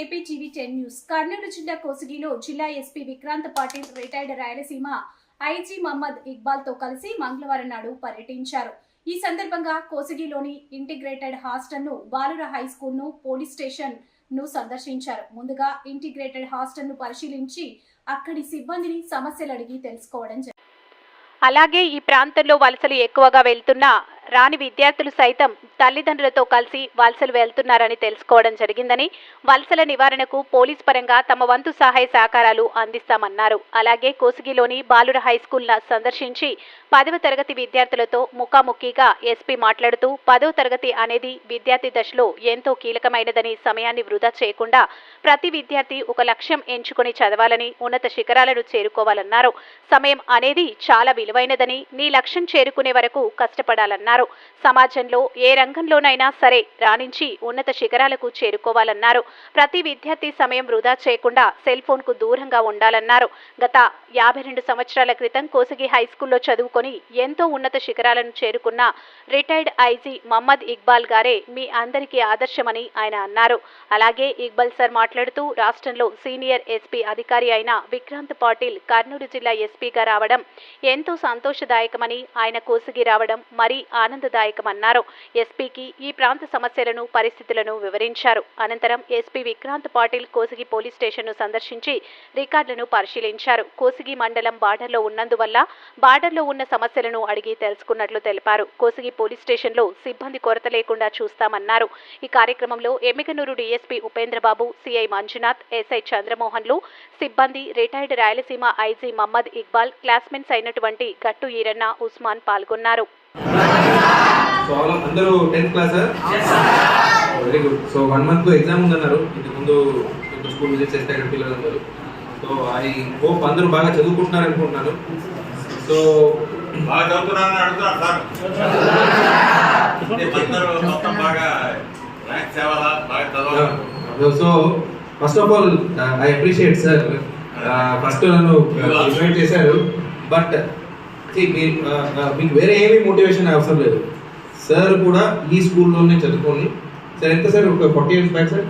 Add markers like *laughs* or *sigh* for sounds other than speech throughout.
AP TV ten news. Kurnool జిల్లా కోసిగిలో జిల్లా SP Vikrant Patil retired Rayalaseema IG Mohammad ఇక్బాల్తో కలిసి మంగళవారం నాడు పర్యటించారు. ఈ సందర్భంగా కోసిగిలోని ఇంటిగ్రేటెడ్ హాస్టల్ను బాలుర హై స్కూల్ను పోలీస్ స్టేషన్ను సందర్శించారు. ముందుగా ఇంటిగ్రేటెడ్ హాస్టల్ను పరిశీలించి అక్కడి సిబ్బందిని సమస్యలు అడిగి తెలుసుకోవడం జరిగింది. అలాగే ఈ ప్రాంతంలో వలసలు ఎక్కువగా వెళ్తున్న రాని విద్యార్థులు సైతం తల్లిదండ్రులతో కలిసి వలసలు వెళ్తున్నారని తెలుసుకోవడం జరిగిందని వలసల నివారణకు పోలీస్ పరంగా తమ వంతు సహాయ సహకారాలు అందిస్తామన్నారు. అలాగే కోసిగిలోని బాలుర హై స్కూల్ సందర్శించి పదవ తరగతి విద్యార్థులతో ముఖాముఖిగా ఎస్పీ మాట్లాడుతూ పదవ తరగతి అనేది విద్యార్థి దశలో ఎంతో కీలకమైనదని సమయాన్ని వృధా చేయకుండా ప్రతి విద్యార్థి ఒక లక్ష్యం ఎంచుకుని చదవాలని ఉన్నత శిఖరాలను చేరుకోవాలన్నారు. సమయం అనేది చాలా విలువైనదని నీ లక్ష్యం చేరుకునే వరకు కష్టపడాలన్నారు. సమాజంలో ఏ రంగంలోనైనా సరే రాణించి ఉన్నత శిఖరాలకు చేరుకోవాలన్నారు. ప్రతి విద్యార్థి సమయం వృధా చేయకుండా సెల్ ఫోన్కు దూరంగా ఉండాలన్నారు. గత యాభై రెండు సంవత్సరాల క్రితం కోసిగి హై స్కూల్లో చదువుకొని ఎంతో ఉన్నత శిఖరాలను చేరుకున్న రిటైర్డ్ ఐజీ మహమ్మద్ ఇక్బాల్ గారే మీ అందరికీ ఆదర్శమని ఆయన అన్నారు. అలాగే ఇక్బాల్ సార్ మాట్లాడుతూ రాష్ట్రంలో సీనియర్ ఎస్పీ అధికారి అయిన విక్రాంత్ పాటిల్ కర్నూలు జిల్లా ఎస్పీగా రావడం ఎంతో సంతోషదాయకమని ఆయన కోసిగి రావడం మరీ ఆనందదాయకమన్నారు. ఎస్పీకి ఈ ప్రాంత సమస్యలను పరిస్థితులను వివరించారు. అనంతరం ఎస్పీ విక్రాంత్ పాటిల్ కోసిగి పోలీస్ స్టేషన్ను సందర్శించి రికార్డులను పరిశీలించారు. కోసిగి మండలం బార్డర్లో ఉన్నందువల్ల బార్డర్లో ఉన్న సమస్యలను అడిగి తెలుసుకున్నట్లు తెలిపారు. కోసిగి పోలీస్ స్టేషన్లో సిబ్బంది కొరత లేకుండా చూస్తామన్నారు. ఈ కార్యక్రమంలో Emmiganur DSP Upendrababu CI Manjunath SI చంద్రమోహన్లు సిబ్బంది retired Rayalaseema IG Mohammad Iqbal classmates అయినటువంటి గట్టు ఈరన్న ఉస్మాన్ పాల్గొన్నారు. సో ఆల్ అందరూ tenth class very good so one month exam ఉందన్నారు ఇంటి ముందు ఇప్పుడు స్కూల్ విజిట్ చేస్తే అక్కడ పిల్లలందరూ. సో ఐ హోప్ అందరూ బాగా చదువుకుంటున్నారు అనుకుంటున్నాను. సో బాగా చదువుతున్నారని అడుగుతున్నారు సార్ *laughs* బాగా so first of all I appreciate sir first నన్ను ఇన్వైట్ చేశారు. బట్ మీకు వేరే ఏమీ మోటివేషన్ అవసరం లేదు. సార్ కూడా ఈ స్కూల్లోనే చదువుకొని సార్ ఎంత సార్ ఒక forty years back sir?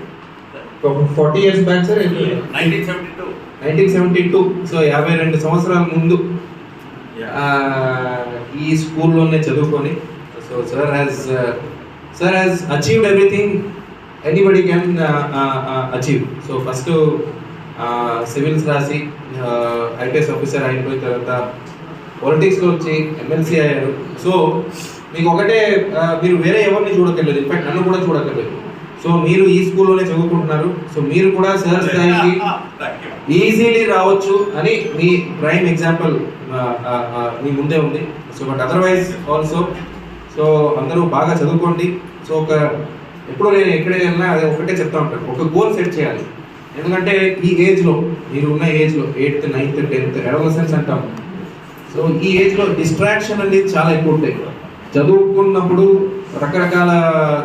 Forty years back sir nineteen seventy two. Nineteen seventy two. So యాభై రెండు సంవత్సరాల ముందు ఈ స్కూల్లోనే చదువుకొని so sir has sir has achieved everything anybody can achieve so first civils రాసి ఐపీఎస్ ఆఫీసర్ అయిపోయిన తర్వాత పాలిటిక్స్లో వచ్చి ఎమ్మెల్సీ అయ్యారు సో మీకు ఒకటే మీరు వేరే ఎవరిని చూడక్కర్లేదు. ఇన్ఫాక్ట్ నన్ను కూడా చూడక్కర్లేదు. సో మీరు ఈ స్కూల్లోనే చదువుకుంటున్నారు. సో మీరు కూడా సార్ స్థాయికి *laughs* ఈజీలీ రావచ్చు అని మీ ప్రైమ్ ఎగ్జాంపుల్ మీ ముందే ఉంది. So but otherwise also so అందరూ బాగా చదువుకోండి. సో ఒక ఎప్పుడు నేను ఎక్కడికి వెళ్ళినా అదే ఒకటే చెప్తా ఉంటాను. ఒక గోల్ సెట్ చేయాలి. ఎందుకంటే ఈ ఏజ్లో మీరు ఉన్న ఏజ్లో ఎయిత్ నైన్త్ టెన్త్ అడోలసెన్స్ అంటాం. సో ఈ ఏజ్లో డిస్ట్రాక్షన్ అనేది చాలా ఎక్కువ ఉంటాయి. చదువుకున్నప్పుడు రకరకాల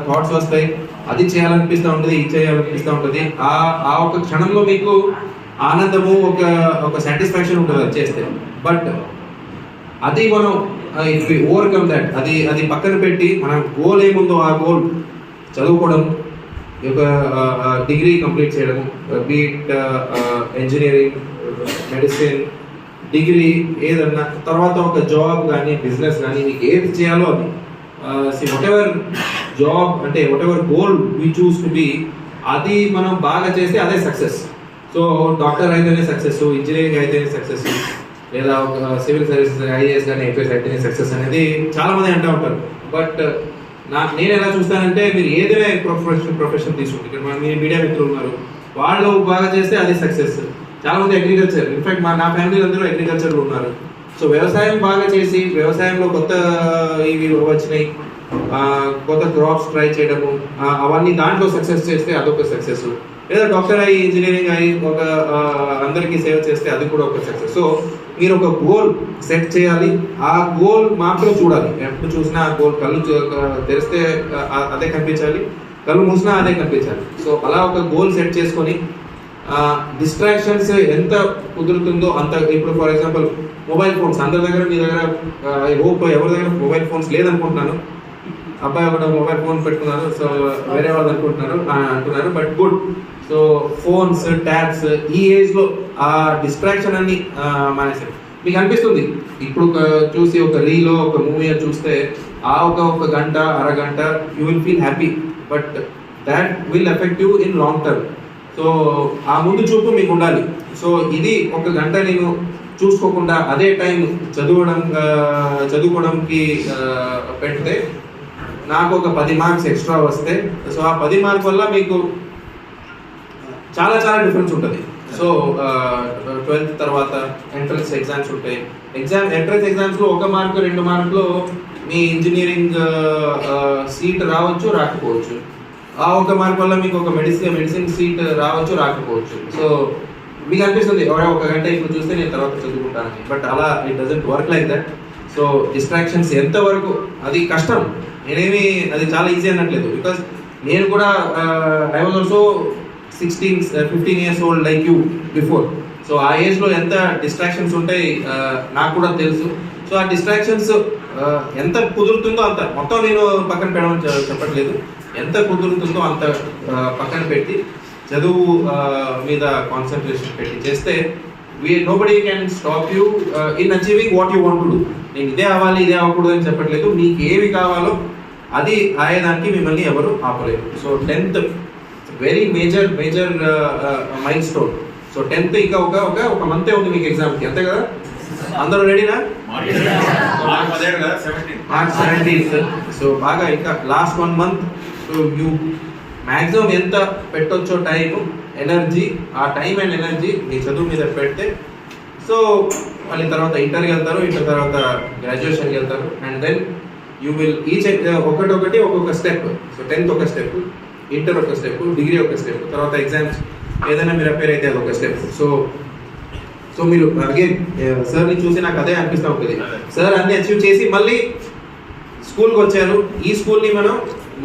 థాట్స్ వస్తాయి. అది చేయాలనిపిస్తూ ఉంటుంది ఇది చేయాలనిపిస్తూ ఉంటుంది. ఆ ఆ ఒక క్షణంలో మీకు ఆనందము ఒక ఒక సాటిస్ఫాక్షన్ ఉంటుంది అది చేస్తే. బట్ అది మనం ఇఫ్ ఓవర్కమ్ దాట్ అది అది పక్కన పెట్టి మన గోల్ ఏముందో ఆ గోల్ చదువుకోవడం ఈ యొక్క డిగ్రీ కంప్లీట్ చేయడం బీట్ ఇంజనీరింగ్ మెడిసిన్ డిగ్రీ ఏదన్నా తర్వాత ఒక జాబ్ కానీ బిజినెస్ కానీ మీకు ఏది చేయాలో అది. సి వాట్ ఎవర్ జాబ్ అంటే whatever goal we choose to be అది మనం బాగా చేస్తే అదే సక్సెస్ సో డాక్టర్ అయితేనే సక్సెస్ ఇంజనీరింగ్ అయితేనే సక్సెస్ లేదా ఒక సివిల్ సర్వీసెస్ ఐఏఎస్ కానీ ఐపీఎస్ అయితేనే సక్సెస్ అనేది చాలామంది అంటూ ఉంటారు. బట్ నా నేను ఎలా చూస్తానంటే మీరు ఏదైనా ప్రొఫెషన్ ప్రొఫెషన్ తీసుకుంటే ఇక్కడ మన మీ మీడియా మిత్రులు ఉన్నారు వాళ్ళు బాగా చేస్తే అది సక్సెస్ చాలా మంది అగ్రికల్చర్ ఇన్ఫాక్ట్ మా నా ఫ్యామిలీ అందరూ అగ్రికల్చర్లో ఉన్నారు. సో వ్యవసాయం బాగా చేసి వ్యవసాయంలో కొత్త ఇవి వచ్చినాయి. కొత్త క్రాప్స్ ట్రై చేయడము. అవన్నీ దాంట్లో సక్సెస్ చేస్తే అదొక సక్సెస్ లేదా డాక్టర్ అయ్యి ఇంజనీరింగ్ అయ్యి ఒక అందరికీ సేవ చేస్తే అది కూడా ఒక సక్సెస్ సో మీరు ఒక గోల్ సెట్ చేయాలి. ఆ గోల్ మాత్రం చూడాలి. ఎప్పుడు చూసినా ఆ గోల్ కళ్ళు తెరిస్తే అదే కనిపించాలి. కళ్ళు మూసినా అదే కనిపించాలి. సో అలా ఒక గోల్ సెట్ చేసుకొని డిస్ట్రాక్షన్స్ ఎంత కుదురుతుందో అంత ఇప్పుడు ఫర్ ఎగ్జాంపుల్ మొబైల్ ఫోన్స్ అందరి దగ్గర మీ దగ్గర ఐ హోప్ ఎవరి దగ్గర మొబైల్ ఫోన్స్ లేదనుకుంటున్నాను. అబ్బాయి ఒకటి మొబైల్ ఫోన్ పెట్టుకున్నారు సో వేరే వాళ్ళు అనుకుంటున్నారు అంటున్నారు but good so phones tabs ఈ ఏజ్లో ఆ డిస్ట్రాక్షన్ అన్ని మానేసారు మీకు అనిపిస్తుంది? ఇప్పుడు చూసి ఒక రీలో ఒక మూవీ చూస్తే ఆ ఒక ఒక గంట అరగంట you will feel happy but that will effect you in long term so ఆ ముందు చూపు మీకు ఉండాలి సో ఇది ఒక గంట నేను చూసుకోకుండా అదే టైం చదవడం చదువుకోవడానికి చదువుకోవడంకి పెడితే నాకు ఒక పది మార్క్స్ ఎక్స్ట్రా వస్తే సో ఆ పది మార్క్స్ వల్ల మీకు చాలా చాలా డిఫరెన్స్ ఉంటుంది. సో ట్వెల్త్ తర్వాత ఎంట్రన్స్ ఎగ్జామ్స్ ఉంటాయి. ఎగ్జామ్ ఎంట్రన్స్ ఎగ్జామ్స్లో ఒక మార్క్ రెండు మార్కులు మీ ఇంజనీరింగ్ సీట్ రావచ్చు రాకపోవచ్చు. ఆ ఒక మార్క్ వల్ల మీకు ఒక మెడిసిన్ మెడిసిన్ సీట్ రావచ్చు రాకపోవచ్చు. సో మీకు అనిపిస్తుంది ఒక గంట ఇప్పుడు చూస్తే నేను తర్వాత చదువుకుంటానని. బట్ అలా it doesn't work like that so distractions ఎంతవరకు అది కష్టం. నేనేమి అది చాలా ఈజీ అనట్లేదు. బికాస్ నేను కూడా I was also sixteen fifteen years old like you before so ఆ ఏజ్లో uh, ఎంత డిస్ట్రాక్షన్స్ ఉంటాయి నాకు కూడా తెలుసు. సో ఆ డిస్ట్రాక్షన్స్ ఎంత కుదురుతుందో అంత. మొత్తం నేను పక్కన పెట్టడం చెప్పట్లేదు. ఎంత కుదురుతుందో అంత పక్కన పెట్టి చదువు మీద కాన్సన్ట్రేషన్ పెట్టి చేస్తే we nobody can stop you in achieving what you want do నేను ఇదే అవ్వాలి ఇదే అవ్వకూడదు అని చెప్పట్లేదు. మీకు ఏవి కావాలో అది అయ్యేదానికి మిమ్మల్ని ఎవరు ఆపలేరు. So tenth very major major milestone so tenth ఇంకా ఒక ఒక ఒక మంతే ఉంది మీకు ఎగ్జామ్కి అంతే కదా? అందరూ రెడీనా మార్చ్ సెవెంటీన్త్ సో బాగా ఇంకా last one month you maximum ఎంత పెట్టొచ్చో టైం ఎనర్జీ ఆ టైం అండ్ ఎనర్జీ మీ చదువు మీద పెడితే. సో మళ్ళీ తర్వాత ఇంటర్కి వెళ్తారు ఇంటర్ తర్వాత గ్రాడ్యుయేషన్కి వెళ్తారు. And then you will each ఒకటొకటి ఒక్కొక్క స్టెప్ సో టెన్త్ ఒక స్టెప్ ఇంటర్ ఒక స్టెప్ డిగ్రీ ఒక స్టెప్ తర్వాత ఎగ్జామ్స్ ఏదైనా మీరు అపేర్ అయితే అదొక స్టెప్ సో సో మీరు అగైన్ సార్ని చూసి నాకు అదే అనిపిస్తూ ఉంటుంది. సార్ అన్ని అచీవ్ చేసి మళ్ళీ స్కూల్కి వచ్చారు. ఈ స్కూల్ని మనం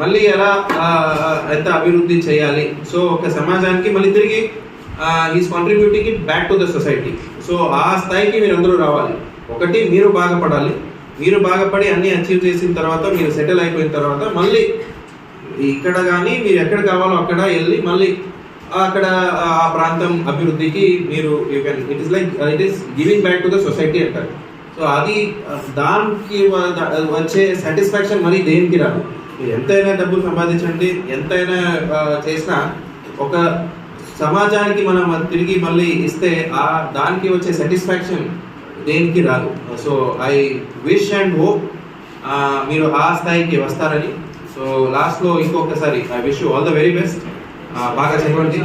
మళ్ళీ ఎలా ఎంత అభివృద్ధి చేయాలి? సో ఒక సమాజానికి మళ్ళీ తిరిగి is contributing it back to the society so ఆ స్థాయికి మీరు అందరూ రావాలి. ఒకటి మీరు బాగుపడాలి. మీరు బాగుపడి అన్ని అచీవ్ చేసిన తర్వాత మీరు సెటిల్ అయిపోయిన తర్వాత మళ్ళీ ఇక్కడ కానీ మీరు ఎక్కడ కావాలో అక్కడ వెళ్ళి మళ్ళీ అక్కడ ఆ ప్రాంతం అభివృద్ధికి మీరు you can it is like it is giving back to the society అంటారు. సో అది దానికి వచ్చే సాటిస్ఫాక్షన్ మరి దేనికి రాదు? ఎంతైనా డబ్బులు సంపాదించండి ఎంతైనా చేసినా ఒక సమాజానికి మనం తిరిగి మళ్ళీ ఇస్తే ఆ దానికి వచ్చే సాటిస్ఫాక్షన్ దేనికి రాదు. So I wish and hope మీరు ఆ స్థాయికి వస్తారని. సో లాస్ట్లో ఇంకొకసారి I wish all the very best బాగా చదవండి.